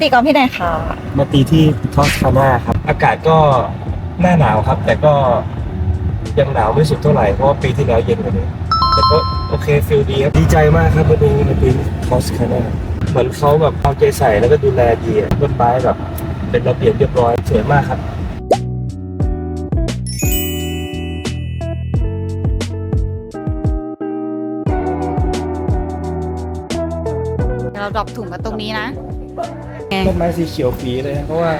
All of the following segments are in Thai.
ตีกอล์ฟที่ไหนคะมาตีที่ทอสคานาครับ อากาศก็หน้าหนาวครับ แต่ก็ยังหนาวไม่สุดเท่าไหร่ เพราะว่าปีที่แล้วเย็นกว่านี้ แต่ก็โอเคฟิลดีครับ ดีใจมากครับวันนี้มาตีทอสคานาเหมือนเขาแบบเอาใจใส่แล้วก็ดูแลดีอะต้นไม้แบบเป็นระเบียบเรียบร้อยสวยมากครับเดี๋ยวเราดรอปถุงกันตรงนี้นะ ต้นไม้สีเขียวปีเลยนะเพราะว่า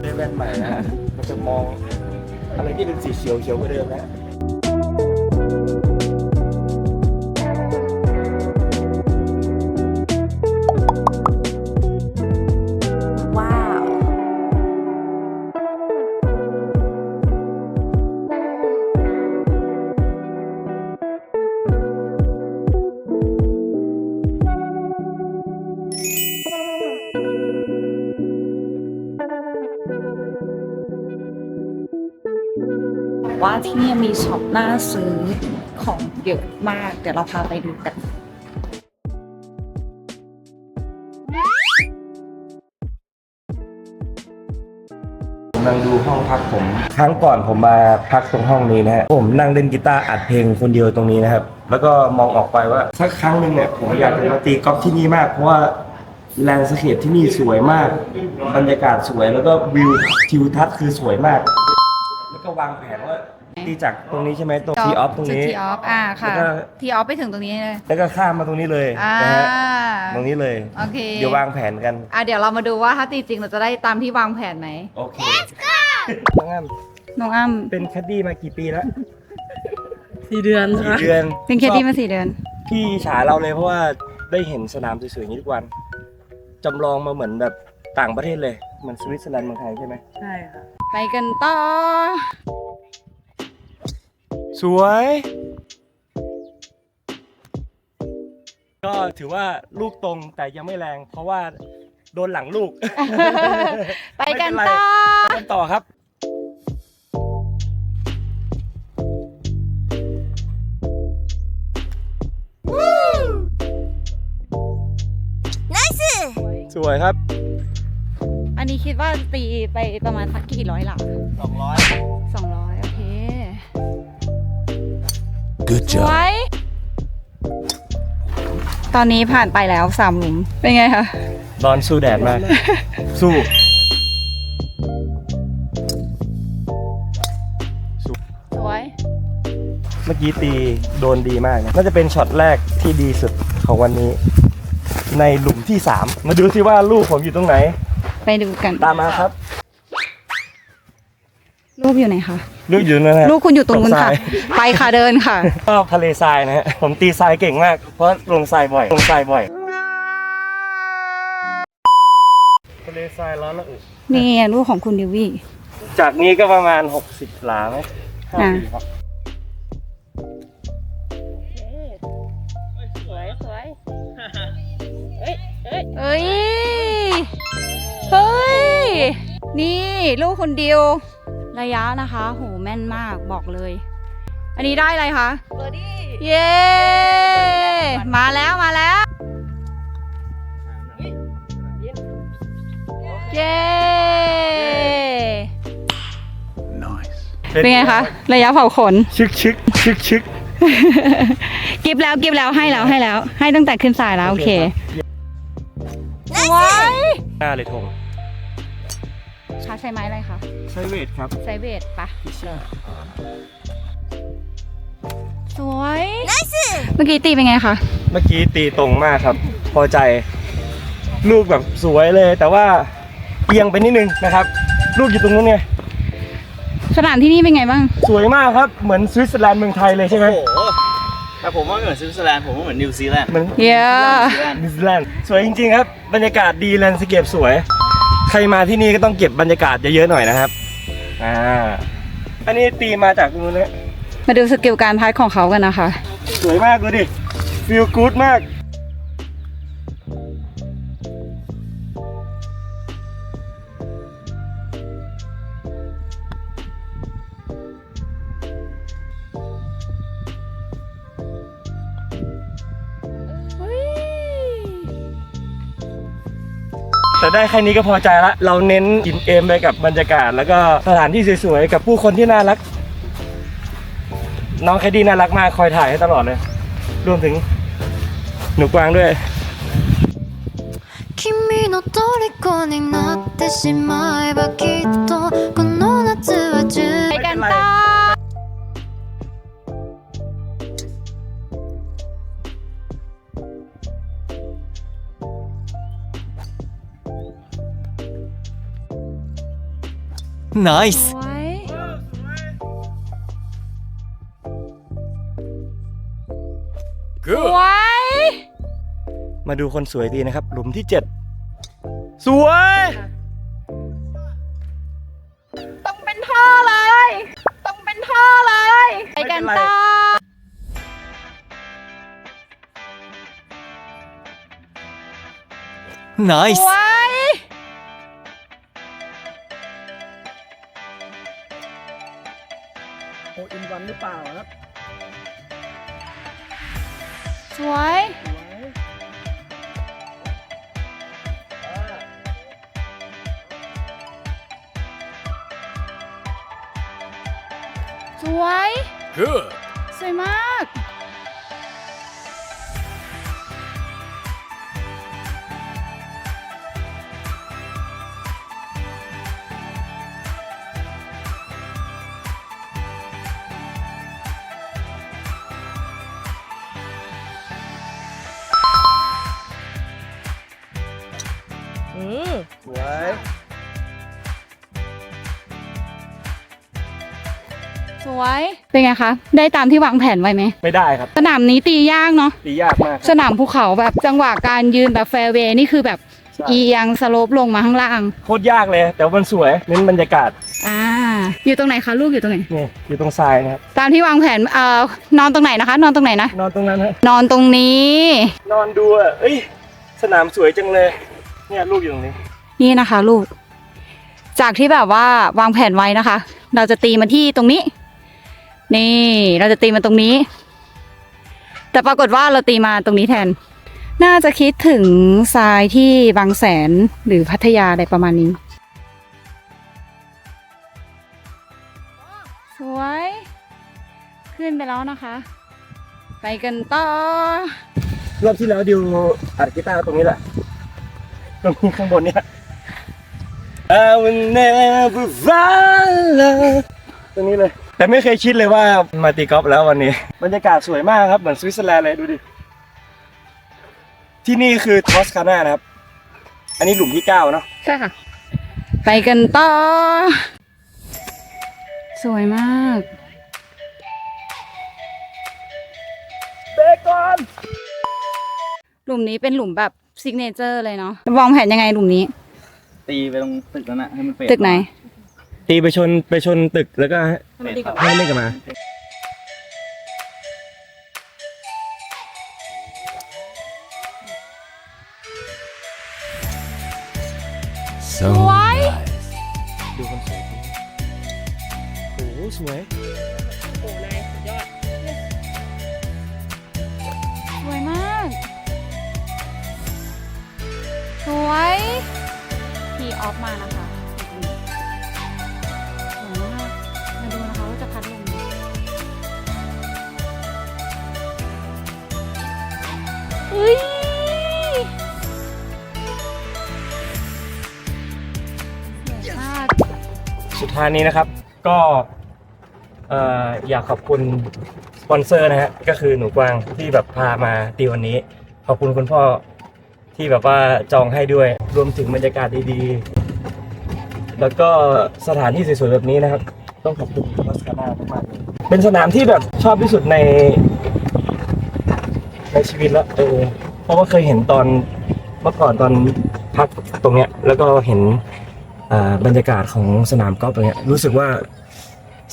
ได้แว่นใหม่นะมันจะมองอะไรที่เป็นสีเขียวเขียวกว่าเดิมนะ ว่าที่นี่มีช็อปน่าซื้อของเยอะมาก เดี๋ยวเราพาไปดูกันกำลังดูห้องพักผม ครั้งก่อนผมมาพักตรงห้องนี้นะฮะ ผมนั่งเล่นกีตาร์อัดเพลงคนเดียวตรงนี้นะครับ แล้วก็มองออกไปว่าสักครั้งหนึ่งเนี่ยผมอยากจะมาตีกอล์ฟที่นี่มาก เพราะว่าแลนด์สเคปที่นี่สวยมาก บรรยากาศสวยแล้วก็วิวทิวทัศน์คือสวยมาก ก็วางแผนว่าตีจากตรงนี้ใช่ไหมตรงทีออฟตรงนี้ ทีออฟอ่าค่ะแล้วก็ ทีออฟไปถึงตรงนี้เลยแล้วก็ข้ามมาตรงนี้เลยอ่านะฮะตรงนี้เลย โอเคเดี๋ยววางแผนกัน อะเดี๋ยวเรามาดูว่าถ้าตีจริงเราจะได้ตามที่วางแผนไหมโอเคน้องอ้ำน้องอ้ำเป็นแคดดี้มากี่ปีแล้วสี่เดือนใช่ไหมกี่เดือนเป็นเคดี้มาสี่เดือน พี่ฉาเราเลยเพราะว่าได้เห็นสนามสวยๆอย่างนี้ทุกวันจำลองมาเหมือนแบบต่างประเทศเลย เหมือนสวิตเซอร์แลนด์เมืองไทยใช่ไหมใช่ค่ะ ไปกันต่อ สวย ก็ถือว่าลูกตรงแต่ยังไม่แรง เพราะว่าโดนหลังลูก ไปกันไม่เป็นไรต่อ ไปกันต่อครับ สวยครับ อันนี้คิดว่าตีไปประมาณสักกี่ร้อยหลัง200สองร้อยโอเค Good สวย ตอนนี้ผ่านไปแล้วสามหลุม เป็นไงคะ ร้อนสู้แดดมาก สู้ สวย เมื่อกี้ตีโดนดีมากนะ น่าจะเป็นช็อตแรกที่ดีสุดของวันนี้ ในหลุมที่ 3 มาดูซิว่าลูกผมอยู่ตรงไหน ไปดูกันตามมาครับ รูปอยู่ไหนคะลูกอยู่นั่นนะลูกคุณอยู่ตรงนู้นค่ะทรายไปค่ะเดินค่ะก็ทะเลทรายนะฮะผมตีทรายเก่งมากเพราะลงทรายบ่อยลงทรายบ่อยทะเลทรายร้อนละอึนี่ลูกของคุณดิวี่จากนี้ก็ประมาณ 60หลาไหมห้าอ่า ปีครับ นี่ลูกคุณดิว ระยะนะคะ โหแม่นมากบอกเลย อันนี้ได้อะไรคะเบอร์ดี้เย้มาแล้วมาแล้ว เย้ Nice. เป็นไงคะ ระยะเผาขน ชึกชึกชึกชึกกิฟแล้วกิฟแล้วให้แล้วให้แล้ว ให้ตั้งแต่ขึ้นสายแล้ว โอเคว้าย หน้าเลยธง ชาร์จใช้ไม้อะไรคะใช้เวทครับไซเบตปะสวยเมื่อกี้ตีเป็นไงคะเมื่อกี้ตีตรงมากครับ พอใจ ลูกแบบสวยเลย แต่ว่าเอียงไปนิดนึงนะครับ ลูกอยู่ตรงนู้นไงสนามที่นี่เป็นไงบ้าง สวยมากครับ เหมือนสวิตเซอร์แลนด์เมืองไทยเลยใช่ไหมโอ้โหแต่ผมว่าไม่เหมือนสวิตเซอร์แลนด์ผมว่าเหมือนนิวซีแลนด์เหมือนเย้นิวซีแลนด์สวยจริงๆครับ บรรยากาศดีแลนด์สเคปสวย ใครมาที่นี่ก็ต้องเก็บบรรยากาศเยอะๆหน่อยนะครับ อ่า อันนี้ตีมาจากตรงนู้นนะมาดูสกิลการพัดของเขากันนะคะ สวยมากเลยดิ ฟีลกู๊ดมาก แต่ได้แค่นี้ก็พอใจละ เราเน้นกินเอมไปกับบรรยากาศ แล้วก็สถานที่สวยๆ กับผู้คนที่น่ารัก น้องแคดดี้น่ารักมาก คอยถ่ายให้ตลอดเลย รวมถึงหนูกวางด้วย 君の虜になってしまえばきっとこの夏は充 ไ Nice สวยสวย มาดูคนสวยดีนะครับ หลุมที่ 7 สวย ต้องเป็นท่อเลย ต้องเป็นท่อเลย ไปกันต่อส Nice วย เปล่าครับสวย สวย Good. สวยมาก วยสวย เป็นไงคะ ได้ตามที่วางแผนไว้ไหม ไม่ได้ครับ สนามนี้ตียากเนาะ ตียากมากคสรับนามภูเขาแบบจังหวะการยืนแบบแฟร์เวย์นี่คือแบบใช่เอียงสโลปลงมาข้างล่าง โคตรยากเลย แต่ว่ามันสวยเน้นบรรยากาศอ่า อยู่ตรงไหนคะลูกอยู่ตรงไหน นี่อยู่ตรงทรายนะครับตามที่วางแผน เอ่อ นอนตรงไหนนะคะ นอนตรงไหนนะ นอนตรงนั้นฮะนอนตรงนี้ นอนดูอะเอ้ยสนามสวยจังเลยเนี่ยลูกอยู่ตรงนี้ นี่นะคะ ลูก จากที่แบบว่าวางแผนไว้นะคะ เราจะตีมาที่ตรงนี้ นี่ เราจะตีมาตรงนี้ แต่ปรากฏว่าเราตีมาตรงนี้แทน น่าจะคิดถึงทรายที่บางแสนหรือพัทยาอะไรประมาณนี้ สวย ขึ้นไปแล้วนะคะ ไปกันต่อรอบที่แล้วดิวอัดกีตาร์ตรงนี้แหละตรงนี้ข้างบนเนี่ย I will never follow ตรงนี้เลย แต่ไม่เคยคิดเลยว่ามาตีกอล์ฟแล้ววันนี้ บรรยากาศสวยมากครับ เหมือนสวิตเซอร์แลนด์เลยดูดิ ที่นี่คือทอสคาน่านะครับ อันนี้หลุมที่9เนาะ ใช่ค่ะ ไปกันต่อ สวยมาก เบกอนหลุมนี้เป็นหลุมแบบซิกเนเจอร์เลยเนาะวางแผนยังไงหลุมนี้ ตีไปตรงตึกนั้นนะให้มันเฟดตึกไหน ตีไปชนไปชนตึกแล้วก็ให้เฟดครับให้มันไม่กลับมา So Why? nice. ดูคนสวยทีโอ้โหสวย โอ้นายสุดยอด สวยมาก สวยพี ออฟมานะคะสวยมากมาดูนะคะว่าจะพัดลมอุ้ยสวยมากสุดท้ายนี้นะครับ ก็เอ่ออยากขอบคุณสปอนเซอร์นะฮะก็คือหนูกวางที่แบบพามาตีวันนี้ ขอบคุณคุณพ่อ ที่แบบว่าจองให้ด้วย รวมถึงบรรยากาศดีๆ แล้วก็สถานที่สวยๆแบบนี้นะครับ ต้องขอบคุณมัสคานามากๆเป็นสนามที่แบบชอบที่สุดใน ในชีวิตแล้วเออเพราะว่าเคยเห็นตอนเมื่อก่อนตอนพักตรงเนี้ย แล้วก็เห็นบรรยากาศของสนามกอล์ฟตรงเนี้ยรู้สึกว่า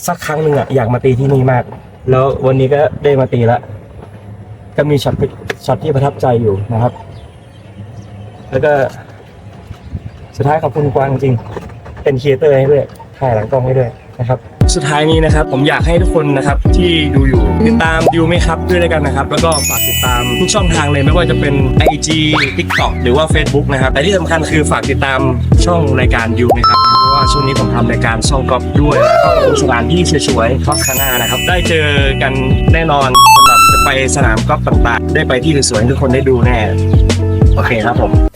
สักครั้งหนึ่งอะอยากมาตีที่นี่มาก แล้ววันนี้ก็ได้มาตีแล้วก็มีช็อตช็อตที่ประทับใจอยู่นะครับ แล้วก็สุดท้ายขอบคุณกวางจริง เป็นครีเอเตอร์ให้ด้วยถ่ายหลังกล้องให้ด้วยนะครับ สุดท้ายนี้นะครับ ผมอยากให้ทุกคนนะครับที่ดูอยู่ติดตามดิวไหมครับด้วยแล้วกันนะครับ แล้วก็ฝากติดตามทุกช่องทางเลยไม่ว่าจะเป็น IG TikTok หรือว่า Facebook นะครับแต่ที่สำคัญคือฝากติดตามช่องรายการดิวไหมครับเพราะว่าช่วงนี้ผมทำรายการช่องกอล์ฟด้วยแล้วก็มีสถานที่สวยๆกอล์ฟคานานะครับ ได้เจอกันแน่นอนสำหรับจะไปสนามกอล์ฟต่างๆ ได้ไปที่สวยๆทุกคนได้ดูแน่โอเคครับผม